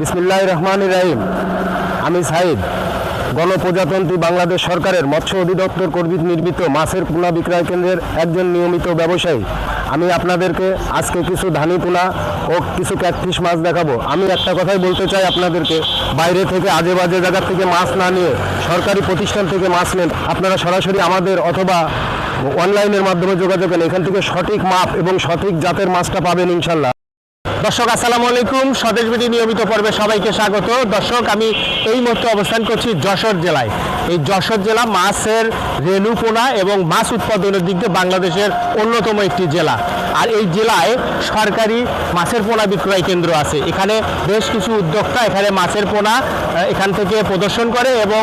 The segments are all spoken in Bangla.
বিসমিল্লাহ রহমান রাহিম। আমি সাইদ, গণপ্রজাতন্ত্রী বাংলাদেশ সরকারের মৎস্য অধিদপ্তর কর্তৃক নির্মিত মাছের পোনা বিক্রয় কেন্দ্রের একজন নিয়মিত ব্যবসায়ী। আমি আপনাদেরকে আজকে কিছু ধানি পোনা ও কিছু ক্যাটফিশ মাছ দেখাবো। আমি একটা কথাই বলতে চাই আপনাদেরকে, বাইরে থেকে আজে বাজে জায়গা থেকে মাছ না নিয়ে সরকারি প্রতিষ্ঠান থেকে মাছ নেন, আপনারা সরাসরি আমাদের অথবা অনলাইনের মাধ্যমে যোগাযোগ করেন। এখান থেকে সঠিক মাপ এবং সঠিক জাতের মাছটা পাবেন ইনশাল্লাহ। দর্শক, আসসালামু আলাইকুম। স্বদেশ বিডি নিয়মিত পর্বে সবাইকে স্বাগত। দর্শক, আমি এই মুহূর্তে অবস্থান করছি যশোর জেলায়। এই যশোর জেলা মাছের রেণুপোনা এবং মাছ উৎপাদনের দিক দিয়ে বাংলাদেশের অন্যতম একটি জেলা। আর এই জেলায় সরকারি মাছের পোনা বিক্রয় কেন্দ্র আছে। এখানে বেশ কিছু উদ্যোক্তা এখানে মাছের পোনা এখান থেকে প্রদর্শন করে এবং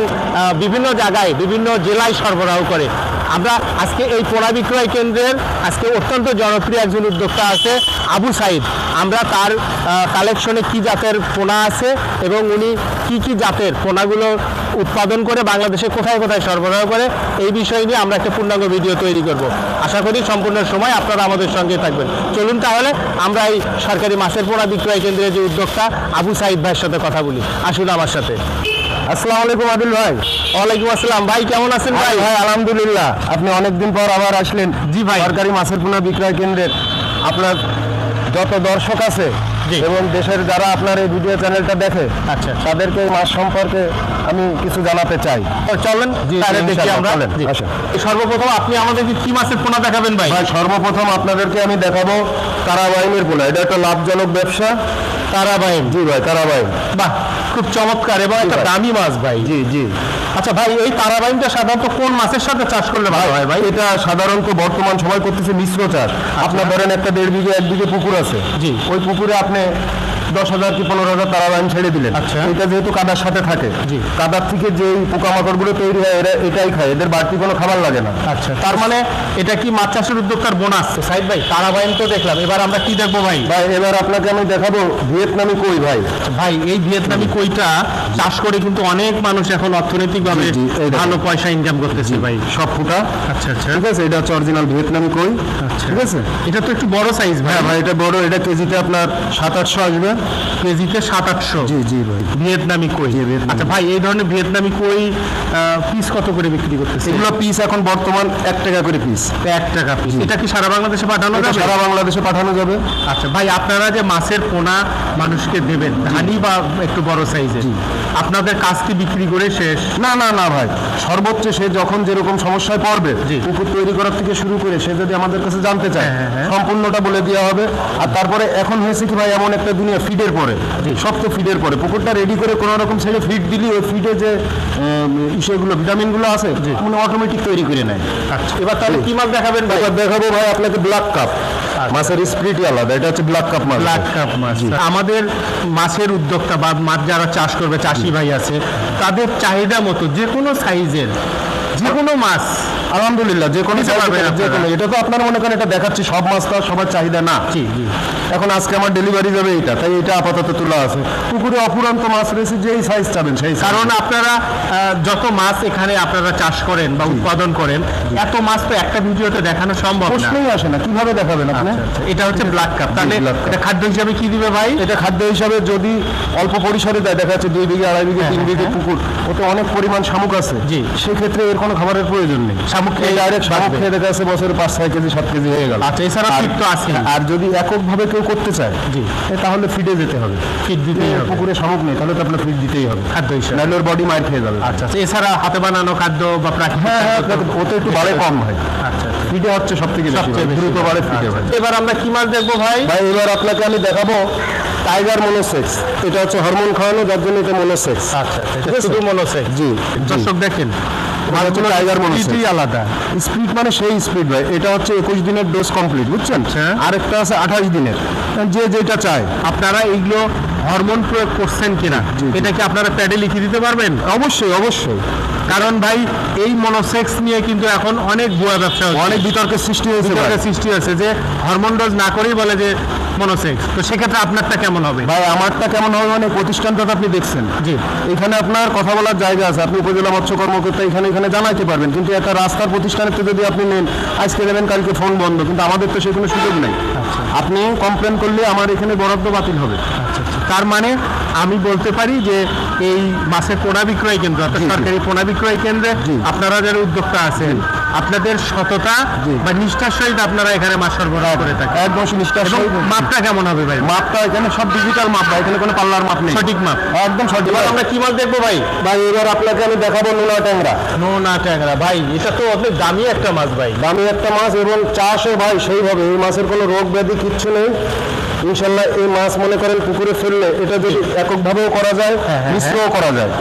বিভিন্ন জায়গায়, বিভিন্ন জেলায় সরবরাহ করে। আমরা আজকে এই পোনা বিক্রয় কেন্দ্রের আজকে অত্যন্ত জনপ্রিয় একজন উদ্যোক্তা আছে আবু সাইদ। আমরা তার কালেকশনে কি জাতের পোনা আছে এবং উনি কি কি জাতের পোনাগুলো উৎপাদন করে বাংলাদেশে কোথায় কোথায় সরবরাহ করে, এই বিষয় নিয়ে আমরা একটা পূর্ণাঙ্গ ভিডিও তৈরি করব। আশা করি সম্পূর্ণ সময় আপনারা আমাদের সঙ্গে থাকবেন। চলুন তাহলে আমরা এই সরকারি মাছের পোনা বিক্রয় কেন্দ্রের যে উদ্যোক্তা আবু সাইদ ভাইয়ের সাথে কথা বলি। আসুন আমার সাথে। আসসালামু আলাইকুম আদিল ভাই। ওয়ালাইকুম আসসালাম। ভাই কেমন আছেন ভাই? ভাই আলহামদুলিল্লাহ। আপনি অনেকদিন পর আবার আসলেন জি ভাই। সরকারি মাছের পোনা বিক্রয় কেন্দ্রের। আপনার যত দর্শক আছে। এবং দেশের যারা আপনার এই ভিডিও চ্যানেলটা দেখে আচ্ছা। তাদেরকে এই মাছ সম্পর্কে আমি কিছু জানাতে চাই। চলেন দেখি আমরা। সর্বপ্রথম আপনি আমাদেরকে কি মাছের পোনা দেখাবেন ভাই? ভাই সর্বপ্রথম আপনাদেরকে আমি দেখাবো তারাবাইনের পোনা। এটা একটা লাভজনক ব্যবসা। তারাবাইন জি ভাই তারাবাইন বাহ। খুব চমৎকার এবং একটা। দামি মাছ ভাই জি জি আচ্ছা ভাই এই তারাবাইনটা সাধারণত কোন মাছের সাথে চাষ করলে ভালো হয় ভাই এটা সাধারণত বর্তমান সময় করতেছে মিশ্র চাষ আপনার ধরেন একটা দেড় বিঘে এক বিঘে পুকুর আছে আচ্ছা। জি। ওই পুকুরে আপনি দশ হাজার কি পনেরো হাজার তারাবাইন ছেড়ে দিলেন। আচ্ছা। এটা যেহেতু কাদার সাথে থাকে। কাদার থেকে যে পোকামাকড়গুলো তৈরি হয় এরা এটাই খায়। এদের বাড়তি কোনো খাবার লাগে না। আচ্ছা। তার মানে এটা কি মাছ চাষের উদ্যোক্তার বোনাস? সাইদ ভাই তারাবাইন তো দেখলাম। এবার আমরা কি দেখব ভাই? ভাই এবার আপনাকে আমি দেখাবো ভিয়েতনামি কই ভাই। ভাই এই ভিয়েতনামি কইটা চাষ করে কিন্তু অনেক মানুষ এখন অর্থনৈতিকভাবে ভালো পয়সা ইনকাম করতেছে ভাই। সব ফুটা। আচ্ছা আচ্ছা। ঠিক আছে এটা হচ্ছে অরিজিনাল ভিয়েতনামি কই। আচ্ছা। ঠিক আছে? এটা তো একটু বড় সাইজ ভাই। হ্যাঁ ভাই এটা বড় এটা কেজিতে আপনার সাত আটশো আসবে। কেজিতে সাত আটশো জি জি ভাই। ভিয়েতনামি কই? আচ্ছা ভাই এই ধরনের ভিয়েতনামি কই পিস কত করে বিক্রি করতেছে? এগুলো পিস এখন বর্তমান এক টাকা করে পিস এক টাকা পিস এটা কি সারা বাংলাদেশে পাঠানো যাবে? সারা বাংলাদেশে পাঠানো যাবে। আচ্ছা ভাই আপনারা যে মাছের পোনা মানুষকে দেবেন ধানি বা একটু বড় সাইজের আপনাদের কাজ কি বিক্রি করে শেষ? না না না ভাই। সর্বোচ্চ সে যখন যেরকম সমস্যায় পড়বে। পুকুর তৈরি করার থেকে শুরু করে সে যদি আমাদের কাছে জানতে চায় হ্যাঁ, হ্যাঁ। সম্পূর্ণটা বলে দেওয়া হবে। আর তারপরে এখন হয়েছে কি ভাই এমন একটা দুনিয়া ফিডের পরে সব তো ফিডের পরে। পুকুরটা রেডি করে কোনো রকম ছেড়ে ফিড দিলি ওই ফিডে যে ইসেগুলো ভিটামিনগুলো আছে মানে অটোমেটিক তৈরি করে নেয়। আচ্ছা। এবার তাহলে কি মাছ দেখাবেন এবার দেখাবো ভাই আপনাকে ব্ল্যাক কাপ মাছের স্প্রিটই আলাদা এটা হচ্ছে ব্ল্যাক কাপ মাছ। ব্ল্যাক কাপ মাছ। আমাদের মাছের উদ্যোক্তা বা মাছ যারা চাষ করবে চাষি ভাই আছে তাদের চাহিদা মতো যে কোনো সাইজের যে কোনো মাছ আলহামদুলিল্লাহ যে কোনো যে কোনো এটা তো আপনার মনে করেন এটা দেখাচ্ছি সব মাছ তো সবার চাহিদা না। এখন আজকে আমার ডেলিভারি যাবে এটা তাই এটা আপাতত তোলা আছে। পুকুরে অফুরন্ত মাছ রয়েছে যেই সাইজ চাবেন সেই কারণ আপনারা যত মাছ এখানে আপনারা চাষ করেন বা উৎপাদন করেন এত মাছ তো একটা ভিডিওতে দেখানো সম্ভব প্রশ্নই আসে না কীভাবে দেখাবেন আপনি? আচ্ছা, আচ্ছা। এটা হচ্ছে ব্ল্যাক কাপ তাহলে এটা খাদ্য হিসাবে কি দিবে ভাই? এটা খাদ্য হিসাবে যদি অল্প পরিসরে দেয় দেখা যাচ্ছে দুই বিঘে আড়াই বিঘে হ্যাঁ, তিন হ্যাঁ, বিঘে হ্যাঁ। পুকুর ওতে অনেক পরিমাণ শামুক আছে। জি। সেক্ষেত্রে এর কোনো খাবারের প্রয়োজন নেই। শামুক এই ডাইরেক্ট শামুক খেয়ে দেখা যাচ্ছে বছরে পাঁচ ছয় কেজি সাত কেজি হয়ে গেল। আচ্ছা এছাড়া ফিট তো আছে আর যদি এককভাবে কেউ করতে চায় জি। তাহলে ফিডে যেতে হবে। ফিট দিতেই হবে। পুকুরে শামুক নেই তাহলে তো আপনার ফিড দিতেই হবে। খাদ্য হিসাবে। নাহলে ওর বডি মার খেয়ে যাবে। আচ্ছা আচ্ছা এছাড়া হাতে বানানো খাদ্য বা প্রাকৃতিক হ্যাঁ হ্যাঁ ওতে একটু বাড়ে কম ভাই আচ্ছা আচ্ছা। ফিডে হচ্ছে সব থেকে। দ্রুত বাড়ে ভাই আচ্ছা। এবার আমরা কি মাছ দেখব ভাই? ভাই এবার আপনাকে আমি দেখাবো টাইগার মনোসেক্স এটা হচ্ছে হরমোন খাওয়ানো যার জন্য এটা মনোসেক্স আচ্ছা আচ্ছা? শুধু মনোসেক্স জি। দর্শক দেখেন এটা হচ্ছে টাইগার মনে হচ্ছে আলাদা। স্পিড মানে সেই স্পিড ভাই। এটা হচ্ছে একুশ দিনের ডোজ কমপ্লিট বুঝছেন? আচ্ছা। আরেকটা আছে আঠাশ দিনের। যে যেটা চায়। আপনারা এইগুলো হরমোন প্রয়োগ করছেন কিনা। এটা কি আপনারা প্যাডে লিখে দিতে পারবেন? অবশ্যই অবশ্যই। কারণ ভাই এই মনোসেক্স নিয়ে কিন্তু এখন অনেক ভুয়া ব্যবসা। অনেক বিতর্কের সৃষ্টি হয়েছে। বিতর্কের সৃষ্টি হয়েছে যে হরমোন ডোজ না করেই বলে যে মনোসেক্স তো সেক্ষেত্রে আপনারটা কেমন হবে? ভাই আমারটা কেমন হবে মানে প্রতিষ্ঠানটা তো আপনি দেখছেন। জি। এখানে আপনার কথা বলার জায়গা আছে। আপনি উপজেলা মৎস্য কর্মকর্তা এখানে এখানে জানাইতে পারবেন। কিন্তু একটা রাস্তার প্রতিষ্ঠানের যদি আপনি নেন আজকে নেবেন কালকে ফোন বন্ধ। কিন্তু আমাদের তো সেখানে সুযোগ নেই। আপনি কমপ্লেন করলে আমার এখানে বরাদ্দ বাতিল হবে। তার মানে আমি বলতে পারি যে এই বাসের পোনা বিক্রয় কেন্দ্র অর্থাৎ সরকারি পোনা বিক্রয় কেন্দ্রে আপনারা যারা উদ্যোক্তা আছেন আপনাদের সততা বা নিষ্ঠার সহিত আপনারা এখানে মাছ সরবরাহ করে থাকেন। একদম নিষ্ঠার সহিত। মাপটা কেমন হবে ভাই? মাপটা এখানে সব ডিজিটাল মাপ ভাই এখানে কোনো পাল্লার মাপ নেই। সঠিক মাপ। একদম সঠিক আমরা কি মাছ দেখব ভাই? ভাই এবার আপনাকে আমি দেখাবো নোনা ট্যাংরা। নোনা ট্যাংরা। ভাই এটা তো অনেক দামি একটা মাছ ভাই। দামি একটা মাছ এবং চাষও ভাই সেইভাবে। এই মাছের কোনো রোগ ব্যাধি কিচ্ছু নেই। ইনশাল্লাহ এই মাছ মনে করেন পুকুরে ফেললে এটা যদি এককভাবেও করা যায় হ্যাঁ, হ্যাঁ, মিশ্রও করা যায়।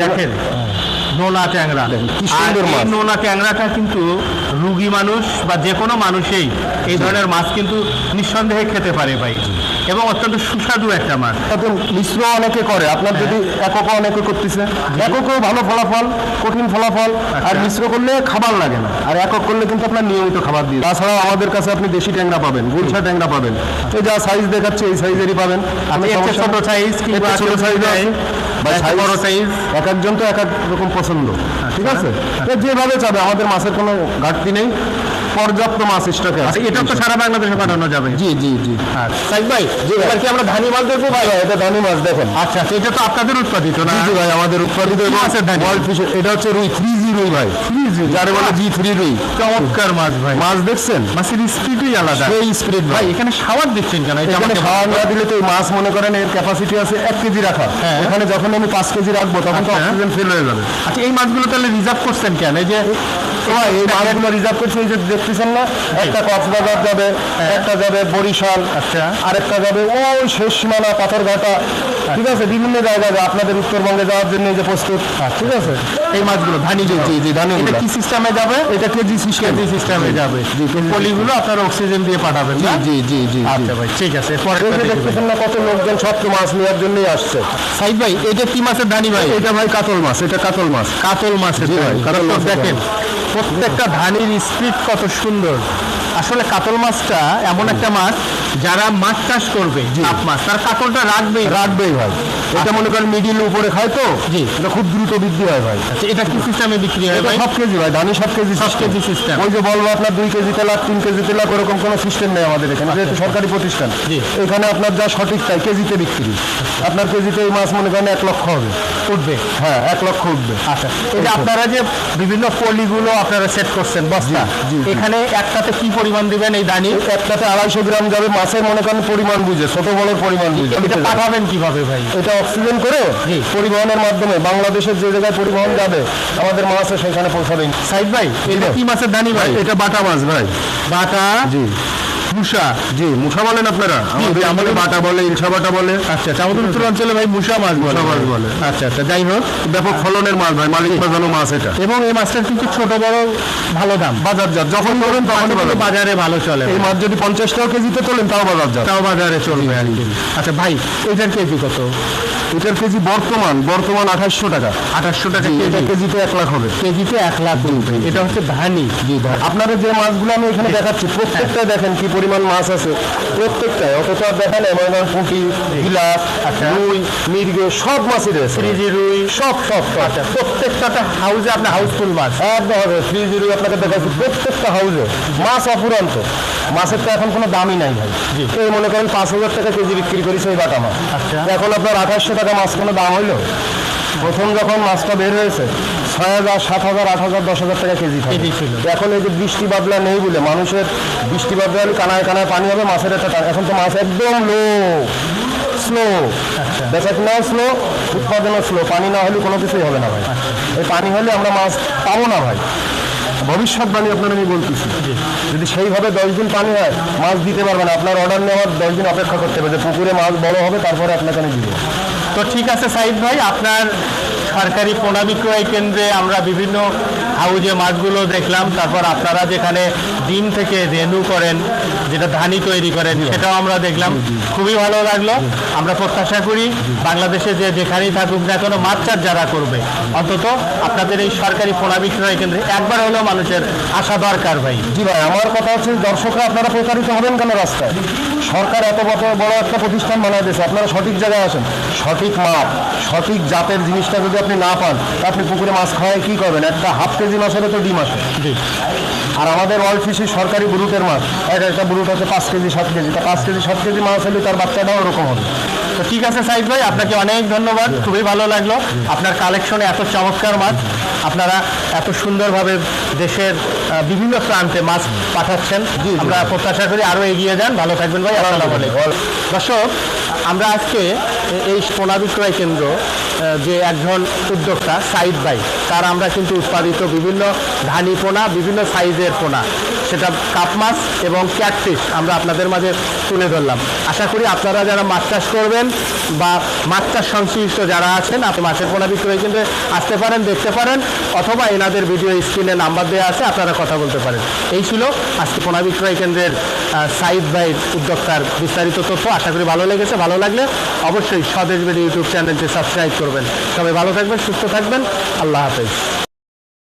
দেখেন নোনা ট্যাংরা আর এই। নোনা ট্যাংরাটা কিন্তু রুগী মানুষ বা যে কোনো মানুষেই এই ধরনের মাছ কিন্তু নিঃসন্দেহে খেতে পারে ভাই এবং অত্যন্ত সুস্বাদু একটা মাছ। তাতে মিশ্র অনেকে করে। আপনার। যদি এককও অনেকে করতেছে এককও ভালো ফলাফল কঠিন ফলাফল আর আচ্ছা। মিশ্র করলে খাবার লাগে না। আর একক করলে কিন্তু আপনার নিয়মিত খাবার দিয়ে। তাছাড়াও আমাদের কাছে আপনি দেশি ট্যাংরা পাবেন গুলশা ট্যাংরা পাবেন। এই যা সাইজ দেখাচ্ছে এই সাইজেরই পাবেন। এর চেয়ে ছোট সাইজ কিংবা ছোট সাইজ বড় এক একজন তো এক এক রকম পছন্দ। ঠিক আছে? যেভাবে চাবে আমাদের মাছের কোনো ঘাটতি নেই। পর্যাপ্ত মাছ স্টকে আছে। এটা তো সারা বাংলাদেশে পাঠানো যাবে। জি জি জি। সাইদ ভাই। এবার কি আমরা ধানি মাছ দেখব ভাই? ভাই এটা দানি মাছ দেখেন। আচ্ছা আচ্ছা, এটা তো আপনাদের উৎপাদিত না? জি ভাই আমাদের উৎপাদিত ধানি? ওয়ার্ল্ড ফিশ এটা হচ্ছে রুই থ্রি জি রুই ভাই। থ্রি জি যারে বলে জি থ্রি রুই। চমৎকার মাছ ভাই। মাছ দেখছেন? মাছের স্পিডই আলাদা। সেই স্প্রিড ভাই। এখানে শাওয়ার দেখছেন কেন? এটা আমাকে খাওয়া না দিলে তো এই মাছ মনে করেন এর ক্যাপাসিটি আছে এক কেজি রাখা। হ্যাঁ। এখানে যখন আমি পাঁচ কেজি রাখব তখন তো আচ্ছা। অক্সিজেন ফেল হয়ে যাবে। আচ্ছা এই মাছগুলো তাহলে রিজার্ভ করছেন কেন? এই যে তো এই মাছগুলো রিজার্ভ করছি এই যে দেখতেছেন না? একটা কক্সবাজার যাবে একটা যাবে বরিশাল আচ্ছা। আরেকটা যাবে ওই শেষ সীমানা পাথরঘাটা। ঠিক আছে? বিভিন্ন জায়গায় যাবে। আপনাদের উত্তরবঙ্গে যাওয়ার জন্য এই যে প্রস্তুত। ঠিক আছে? এই মাছগুলো ধানি জি ধানি এটা কি সিস্টেমে যাবে? এটা কেজি সিস্টেম কেজি সিস্টেমে যাবে। পলিগুলো আপনার অক্সিজেন দিয়ে পাঠাবেন জি? জি জি আচ্ছা ভাই ঠিক আছে। দেখতেছেন না কত লোকজন সব মাছ নেওয়ার জন্যই আসছে। সাইদ ভাই এটা কি মাছের ধানি ভাই? এটা ভাই কাতল মাছ এটা কাতল মাছ। কাতল মাছের ভাই। কাতল মাছের দেখেন। প্রত্যেকটা ধানের স্পিড কত সুন্দর। আসলে কাতল মাছটা এমন একটা মাছ যারা মাছ চাষ করবে চাপ মাছ তার কাতলটা রাখবেই রাখবেই ভাই। এটা মনে করেন মিডিল উপরে খায় তো? জি। এটা খুব দ্রুত বৃদ্ধি হয় ভাই। আচ্ছা, এটা কি সিস্টেমে বিক্রি হয় ভাই? সব কেজি ভাই ধানি সব কেজি সব কেজি সিস্টেম ওই যে বলব আপনার দুই কেজি তেলাক তিন কেজি তেলাক ওরকম কোনো সিস্টেম নেই আমাদের এখানে যেহেতু সরকারি প্রতিষ্ঠান। এখানে আপনার যা সঠিক তাই কেজিতে বিক্রি। আপনার কেজিতে এই মাছ মনে করেন এক লক্ষ হবে। উঠবে? হ্যাঁ এক লক্ষ উঠবে। আচ্ছা এটা আপনারা যে বিভিন্ন পলিগুলো আপনারা সেট করছেন বস্তা। এখানে একটাতে কি পরিমাণ দিবেন এই দানি? একটাতে আড়াইশো গ্রাম যাবে মাছের মনে করেন পরিমাণ বুঝে ছোট বড়ের পরিমাণ বুঝে। এটা পাঠাবেন কীভাবে ভাই? এটা অক্সিজেন করে। পরিবহনের মাধ্যমে বাংলাদেশের যে জায়গায় পরিবহন যাবে আমাদের মাছ সেখানে পৌঁছাবেন। সাইদ ভাই এটা কি মাছের দানি ভাই? এটা বাটা মাছ ভাই। বাটা জি। মুসা? জি মুঠা বলেন আপনারা। আমাদের বাটা বলে ইলশা বাটা বলে। আচ্ছা আচ্ছা। আমাদের উত্তর অঞ্চলে ভাই মুসা মাছ বলে। মুসা মাছ বলে। আচ্ছা আচ্ছা যাই হোক। ব্যাপক ফলনের মাছ ভাই মালিক বাজানো মাছ এটা। এবং এই মাছটার কিন্তু ছোট বড় ভালো দাম। বাজারজাত যখন ধরবেন তখনই কিন্তু বাজারে ভালো চলে এই মাছ যদি পঞ্চাশ টাকা কেজিতে তোলেন তাও বাজারজাত তাও বাজারে চলবে আচ্ছা ভাই এটার কেজি কত? এটার কেজি বর্তমান বর্তমান আঠাশশো টাকা। আঠাশশো টাকা জি, এটা কেজিতে এক লাখ হবে। কেজিতে এক লাখ এটা হচ্ছে ধানি। আপনারা যে মাছগুলো আমি এখানে দেখাচ্ছি প্রত্যেকটাই দেখেন কি পরিমাণ মাছ আছে। প্রত্যেকটাই তো আর দেখা নেই মনে করেন পুঁটি গিলাস রুই মির্গে সব মাছই রয়েছে। ফ্রিজি রুই। সব সব আচ্ছা প্রত্যেকটা হাউসে আপনার হাউসফুল মাছ? একদম হবে। ফ্রিজ রুই আপনাকে দেখাচ্ছি প্রত্যেকটা হাউসে মাছ অফুরন্ত। মাছের তো এখন কোনো দামই নাই ভাই। জি। এই মনে করেন পাঁচ হাজার টাকা কেজি বিক্রি করেছে এই বাটা মাছ। আচ্ছা। এখন আপনার আঠাশশো টাকা মাছ কোনো দাম হইল। প্রথম যখন মাছটা বের হয়েছে ছয় হাজার সাত হাজার আট হাজার দশ হাজার টাকা কেজি ছিল। এখন এই যে বৃষ্টি বাদলা নেই বলে মানুষের বৃষ্টি বাদলা হলে কানায় কানায় পানি হবে মাছের একটা এখন তো মাছ একদম লো স্লো। বেচা কিনাও স্লো উৎপাদনও স্লো পানি না হলে কোনো কিছুই হবে না ভাই। এই পানি হলে আমরা মাছ পাবো না ভাই। ভবিষ্যৎবাণী আপনার আমি বলতেছি। যদি সেইভাবে দশ দিন পানি হয় মাছ দিতে পারবেন আপনার অর্ডার নেওয়ার দশ দিন অপেক্ষা করতে হবে যে পুকুরে মাছ বড় হবে তারপরে আপনাকে আমি দিব। তো ঠিক আছে সাইদ ভাই আপনার সরকারি পোনা বিক্রয় কেন্দ্রে আমরা বিভিন্ন হাউজে মাছগুলো দেখলাম তারপর আপনারা যেখানে ডিম থেকে রেনু করেন যেটা ধানি তৈরি করেন সেটাও আমরা দেখলাম। খুবই ভালো লাগল। আমরা প্রত্যাশা করি বাংলাদেশে যে যেখানেই থাকুক না কোনো মাছ চাষ যারা করবে অন্তত আপনাদের এই সরকারি পোনা বিক্রয় কেন্দ্রে একবার হলেও মানুষের আসা দরকার ভাই। জি ভাই আমার কথা হচ্ছে দর্শকরা আপনারা প্রতারিত হবেন কেন রাস্তায়? সরকার এত বছর বড় একটা প্রতিষ্ঠান বানায় দিয়েছে। আপনারা সঠিক জায়গায় আসেন। সঠিক মাপ সঠিক জাতের জিনিসটা যদি আপনি না পান তা আপনি পুকুরে মাছ খাওয়ায় কী করবেন? একটা হাফ কেজি মাছ হলে তো ডিম আসে আর আমাদের ওয়ার্ল্ড ফিশি সরকারি ব্রুটের মাছ এক একটা ব্রুট আছে পাঁচ কেজি সাত কেজি। তা পাঁচ কেজি সাত কেজি মাছ হলে তার বাচ্চাটাও ওরকম হবে। তো ঠিক আছে সাইদ ভাই আপনাকে অনেক ধন্যবাদ খুবই ভালো লাগল। আপনার কালেকশনে এত চমৎকার মাছ আপনারা এত সুন্দরভাবে দেশের বিভিন্ন প্রান্তে মাছ পাঠাচ্ছেন। আমরা প্রত্যাশা করি আরও এগিয়ে যান। ভালো থাকবেন ভাই আসসালামু আলাইকুম। দর্শক আমরা আজকে এই পোনা বিক্রয় কেন্দ্র যে একজন উদ্যোক্তা সাইদ ভাই তার আমরা কিন্তু উৎপাদিত বিভিন্ন ধানি পোনা বিভিন্ন সাইজের পোনা। সেটা কাপ মাছ এবং ক্যাটফিশ আমরা আপনাদের মাঝে তুলে ধরলাম। আশা করি আপনারা যারা মাছ চাষ করবেন বা মাছ চাষ সংশ্লিষ্ট যারা আছেন, আপনি মাছের পোনা বিক্রয় কেন্দ্রে আসতে পারেন, দেখতে পারেন, অথবা এনাদের ভিডিও স্ক্রিনে নাম্বার দেওয়া আছে, আপনারা কথা বলতে পারেন। এই ছিল আজকে পোনা বিক্রয় কেন্দ্রের সাইদ ভাইয়ের উদ্যোক্তার বিস্তারিত তথ্য। আশা করি ভালো লেগেছে। ভালো লাগলে অবশ্যই স্বদেশ বেড়ি ইউটিউব চ্যানেলটি সাবস্ক্রাইব করবেন। সবাই ভালো থাকবেন, সুস্থ থাকবেন। আল্লাহ হাফেজ।